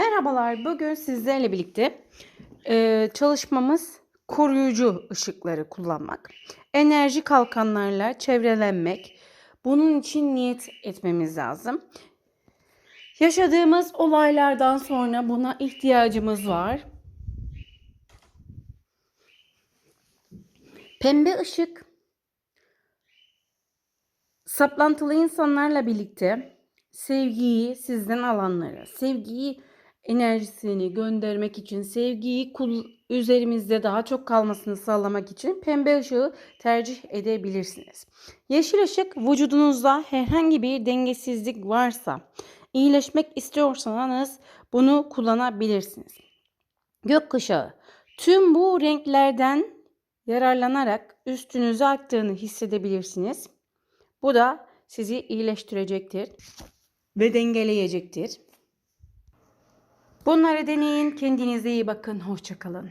Merhabalar, bugün sizlerle birlikte e, çalışmamız koruyucu ışıkları kullanmak. Enerji kalkanlarla çevrelenmek. Bunun için niyet etmemiz lazım. Yaşadığımız olaylardan sonra buna ihtiyacımız var. Pembe ışık saplantılı insanlarla birlikte sevgiyi sizden alanlara, sevgiyi enerjisini göndermek için, sevgiyi kul üzerimizde daha çok kalmasını sağlamak için pembe ışığı tercih edebilirsiniz. Yeşil ışık vücudunuzda herhangi bir dengesizlik varsa, iyileşmek istiyorsanız bunu kullanabilirsiniz. Gökkuşağı tüm bu renklerden yararlanarak üstünüze aktığını hissedebilirsiniz. Bu da sizi iyileştirecektir ve dengeleyecektir. Bunları deneyin. Kendinize iyi bakın. Hoşçakalın.